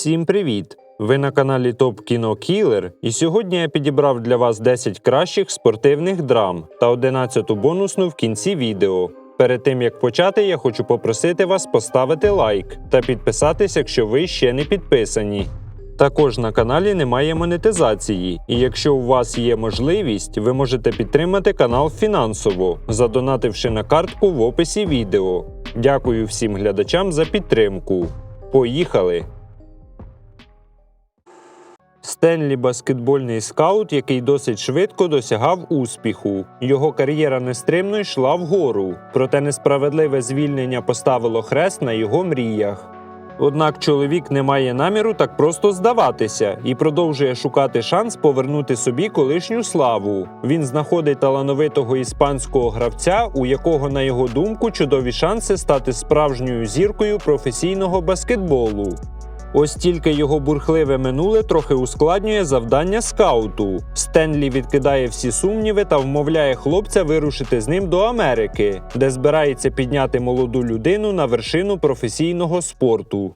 Всім привіт! Ви на каналі Топ Кіно Кілер, і сьогодні я підібрав для вас 10 кращих спортивних драм та 11 бонусну в кінці відео. Перед тим як почати, я хочу попросити вас поставити лайк та підписатись, якщо ви ще не підписані. Також на каналі немає монетизації, і якщо у вас є можливість, ви можете підтримати канал фінансово, задонативши на картку в описі відео. Дякую всім глядачам за підтримку. Поїхали! Стенлі баскетбольний скаут, який досить швидко досягав успіху. Його кар'єра нестримно йшла вгору, проте несправедливе звільнення поставило хрест на його мріях. Однак чоловік не має наміру так просто здаватися і продовжує шукати шанс повернути собі колишню славу. Він знаходить талановитого іспанського гравця, у якого, на його думку, чудові шанси стати справжньою зіркою професійного баскетболу. Ось тільки його бурхливе минуле трохи ускладнює завдання скауту. Стенлі відкидає всі сумніви та вмовляє хлопця вирушити з ним до Америки, де збирається підняти молоду людину на вершину професійного спорту.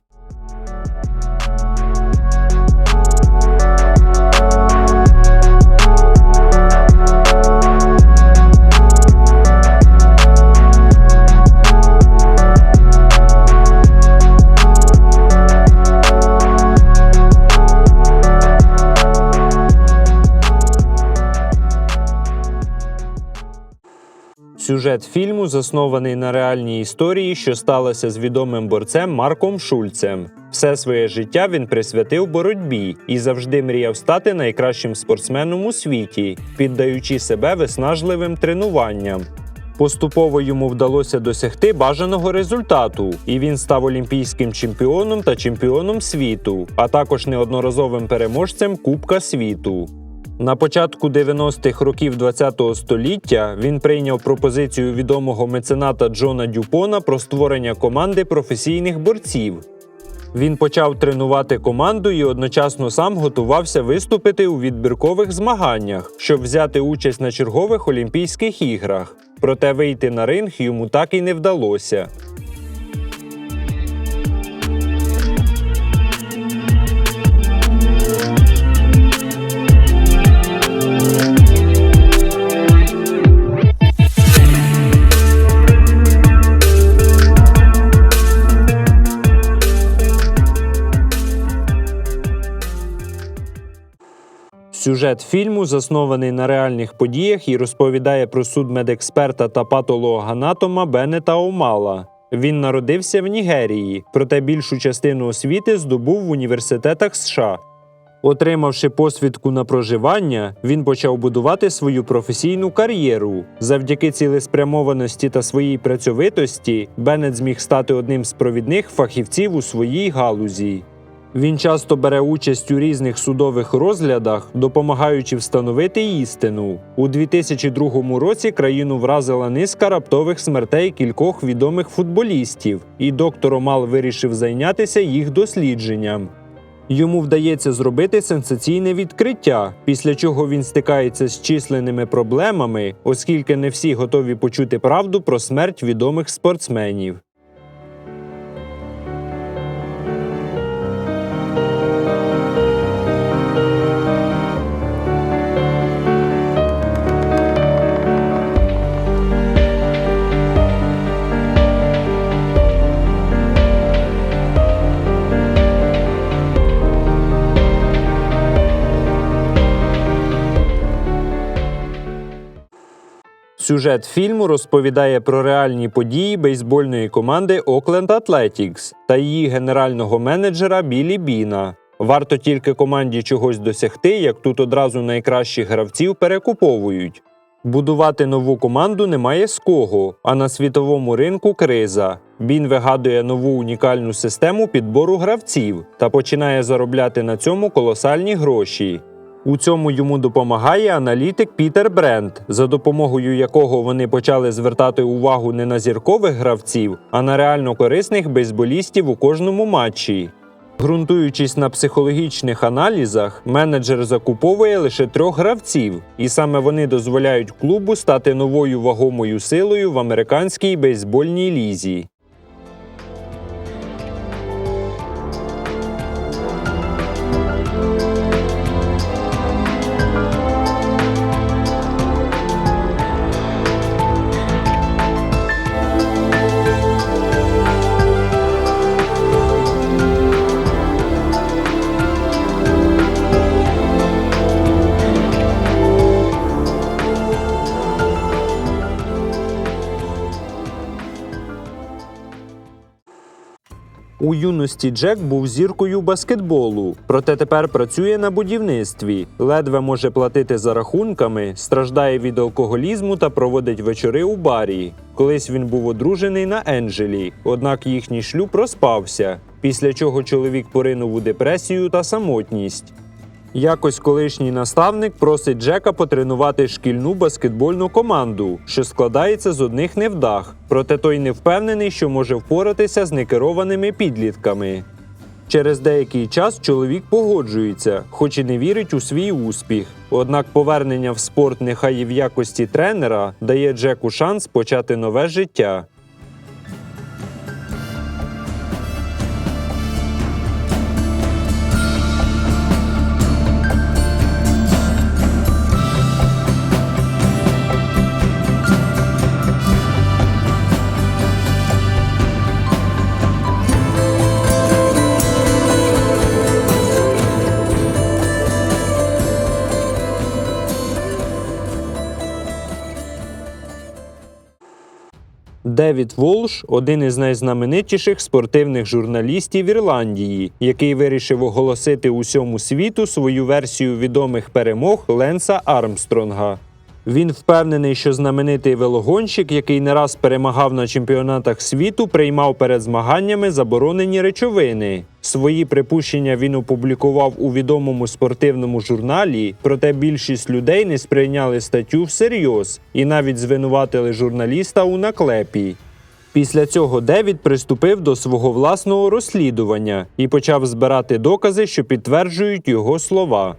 Сюжет фільму заснований на реальній історії, що сталося з відомим борцем Марком Шульцем. Все своє життя він присвятив боротьбі і завжди мріяв стати найкращим спортсменом у світі, піддаючи себе виснажливим тренуванням. Поступово йому вдалося досягти бажаного результату, і він став олімпійським чемпіоном та чемпіоном світу, а також неодноразовим переможцем Кубка світу. На початку 90-х років ХХ століття він прийняв пропозицію відомого мецената Джона Дюпона про створення команди професійних борців. Він почав тренувати команду і одночасно сам готувався виступити у відбіркових змаганнях, щоб взяти участь на чергових Олімпійських іграх. Проте вийти на ринг йому так і не вдалося. Сюжет фільму заснований на реальних подіях і розповідає про судмедексперта та патологоанатома Беннета Омала. Він народився в Нігерії, проте більшу частину освіти здобув в університетах США. Отримавши посвідку на проживання, він почав будувати свою професійну кар'єру. Завдяки цілеспрямованості та своїй працьовитості Беннет зміг стати одним з провідних фахівців у своїй галузі. Він часто бере участь у різних судових розглядах, допомагаючи встановити істину. У 2002 році країну вразила низка раптових смертей кількох відомих футболістів, і доктор Омал вирішив зайнятися їх дослідженням. Йому вдається зробити сенсаційне відкриття, після чого він стикається з численними проблемами, оскільки не всі готові почути правду про смерть відомих спортсменів. Сюжет фільму розповідає про реальні події бейсбольної команди Окленд Athletics та її генерального менеджера Білі Біна. Варто тільки команді чогось досягти, як тут одразу найкращих гравців перекуповують. Будувати нову команду немає з кого, а на світовому ринку криза. Бін вигадує нову унікальну систему підбору гравців та починає заробляти на цьому колосальні гроші. У цьому йому допомагає аналітик Пітер Брент, за допомогою якого вони почали звертати увагу не на зіркових гравців, а на реально корисних бейсболістів у кожному матчі. Ґрунтуючись на психологічних аналізах, менеджер закуповує лише трьох гравців, і саме вони дозволяють клубу стати новою вагомою силою в американській бейсбольній лізі. У юності Джек був зіркою баскетболу, проте тепер працює на будівництві, ледве може платити за рахунками, страждає від алкоголізму та проводить вечори у барі. Колись він був одружений на Енджелі, однак їхній шлюб розпався, після чого чоловік поринув у депресію та самотність. Якось колишній наставник просить Джека потренувати шкільну баскетбольну команду, що складається з одних невдах, проте той не впевнений, що може впоратися з некерованими підлітками. Через деякий час чоловік погоджується, хоч і не вірить у свій успіх. Однак повернення в спорт, нехай і в якості тренера, дає Джеку шанс почати нове життя. Девід Волш один із найзнаменитіших спортивних журналістів Ірландії, який вирішив оголосити усьому світу свою версію відомих перемог Ленса Армстронга. Він впевнений, що знаменитий велогонщик, який не раз перемагав на чемпіонатах світу, приймав перед змаганнями заборонені речовини. Свої припущення він опублікував у відомому спортивному журналі, проте більшість людей не сприйняли статтю всерйоз і навіть звинуватили журналіста у наклепі. Після цього Девід приступив до свого власного розслідування і почав збирати докази, що підтверджують його слова.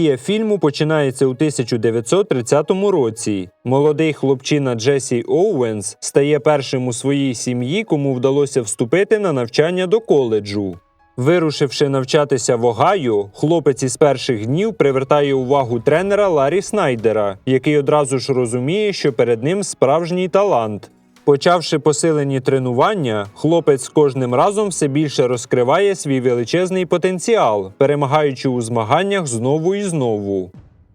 Дія фільму починається у 1930 році. Молодий хлопчина Джесі Оуенс стає першим у своїй сім'ї, кому вдалося вступити на навчання до коледжу. Вирушивши навчатися в Огайо, хлопець із перших днів привертає увагу тренера Ларі Снайдера, який одразу ж розуміє, що перед ним справжній талант. Почавши посилені тренування, хлопець кожним разом все більше розкриває свій величезний потенціал, перемагаючи у змаганнях знову і знову.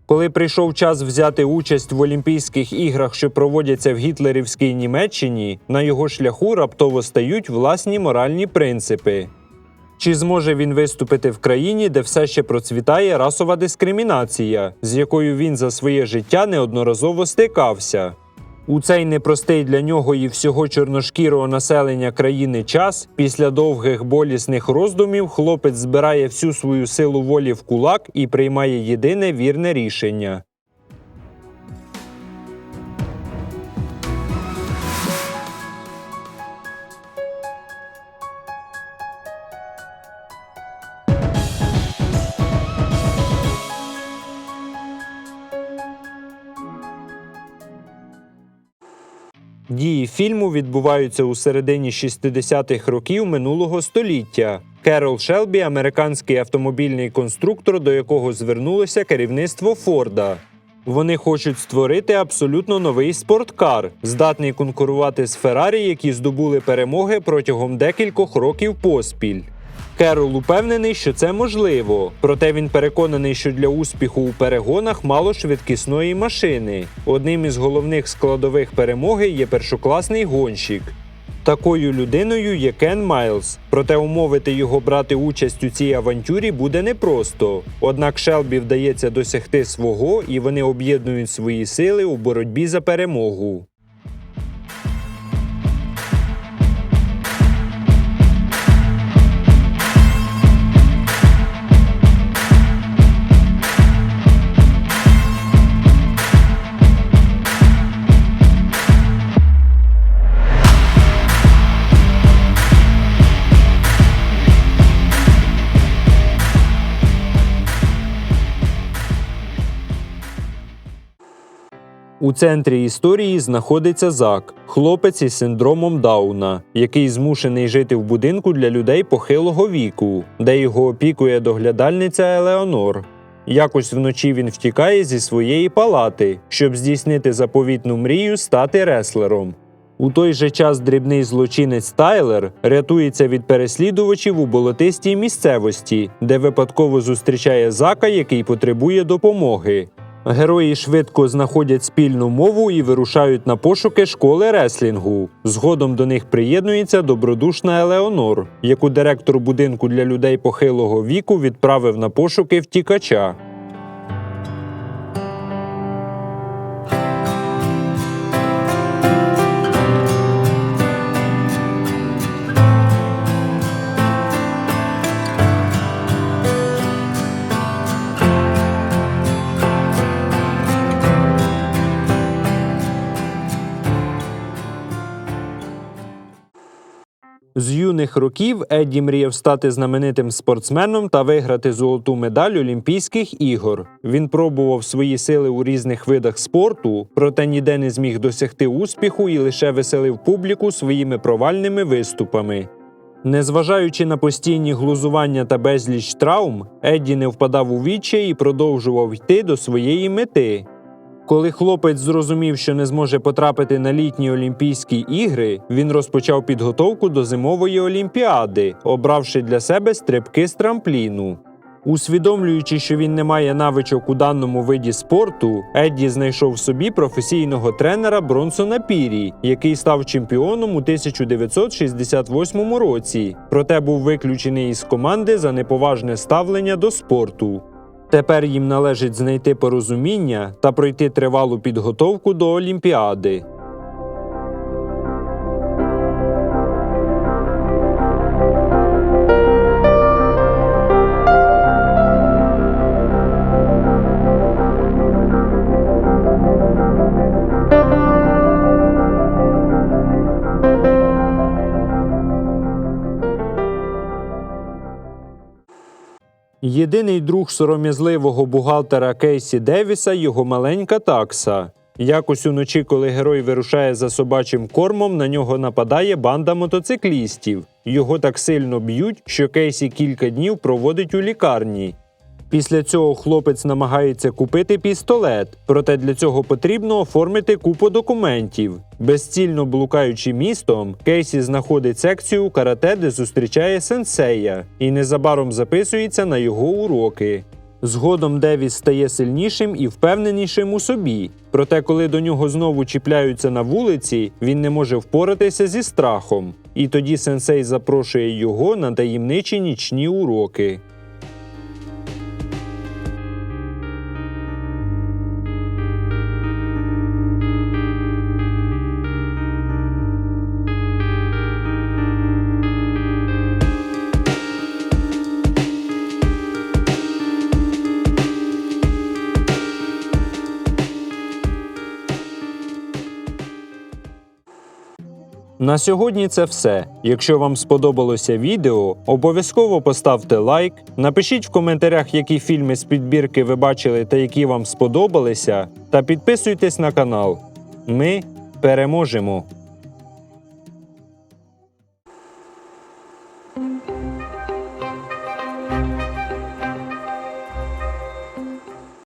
Коли прийшов час взяти участь в Олімпійських іграх, що проводяться в гітлерівській Німеччині, на його шляху раптово стають власні моральні принципи. Чи зможе він виступити в країні, де все ще процвітає расова дискримінація, з якою він за своє життя неодноразово стикався? У цей непростий для нього і всього чорношкірого населення країни час, після довгих болісних роздумів, хлопець збирає всю свою силу волі в кулак і приймає єдине вірне рішення. Дії фільму відбуваються у середині 60-х років минулого століття. Керол Шелбі американський автомобільний конструктор, до якого звернулося керівництво Форда. Вони хочуть створити абсолютно новий спорткар, здатний конкурувати з Феррарі, які здобули перемоги протягом декількох років поспіль. Керол упевнений, що це можливо, проте він переконаний, що для успіху у перегонах мало швидкісної машини. Одним із головних складових перемоги є першокласний гонщик. Такою людиною є Кен Майлз, проте умовити його брати участь у цій авантюрі буде непросто. Однак Шелбі вдається досягти свого, і вони об'єднують свої сили у боротьбі за перемогу. У центрі історії знаходиться Зак, хлопець із синдромом Дауна, який змушений жити в будинку для людей похилого віку, де його опікує доглядальниця Елеонор. Якось вночі він втікає зі своєї палати, щоб здійснити заповітну мрію стати реслером. У той же час дрібний злочинець Тайлер рятується від переслідувачів у болотистій місцевості, де випадково зустрічає зака, який потребує допомоги. Герої швидко знаходять спільну мову і вирушають на пошуки школи реслінгу. Згодом до них приєднується добродушна Елеонор, яку директор будинку для людей похилого віку відправив на пошуки втікача. З юних років Едді мріяв стати знаменитим спортсменом та виграти золоту медаль Олімпійських ігор. Він пробував свої сили у різних видах спорту, проте ніде не зміг досягти успіху і лише веселив публіку своїми провальними виступами. Незважаючи на постійні глузування та безліч травм, Едді не впадав у відчай і продовжував йти до своєї мети. Коли хлопець зрозумів, що не зможе потрапити на літні Олімпійські ігри, він розпочав підготовку до зимової олімпіади, обравши для себе стрибки з трампліну. Усвідомлюючи, що він не має навичок у даному виді спорту, Едді знайшов собі професійного тренера Бронсона Пірі, який став чемпіоном у 1968 році, проте був виключений із команди за неповажне ставлення до спорту. Тепер їм належить знайти порозуміння та пройти тривалу підготовку до Олімпіади. Єдиний друг сором'язливого бухгалтера Кейсі Девіса його маленька такса. Якось уночі, коли герой вирушає за собачим кормом, на нього нападає банда мотоциклістів. Його так сильно б'ють, що Кейсі кілька днів проводить у лікарні. Після цього хлопець намагається купити пістолет, проте для цього потрібно оформити купу документів. Безцільно блукаючи містом, Кейсі знаходить секцію карате, де зустрічає сенсея, і незабаром записується на його уроки. Згодом Девіс стає сильнішим і впевненішим у собі. Проте, коли до нього знову чіпляються на вулиці, він не може впоратися зі страхом. І тоді сенсей запрошує його на таємничі нічні уроки. На сьогодні це все. Якщо вам сподобалося відео, обов'язково поставте лайк, напишіть в коментарях, які фільми з підбірки ви бачили та які вам сподобалися, та підписуйтесь на канал. Ми переможемо!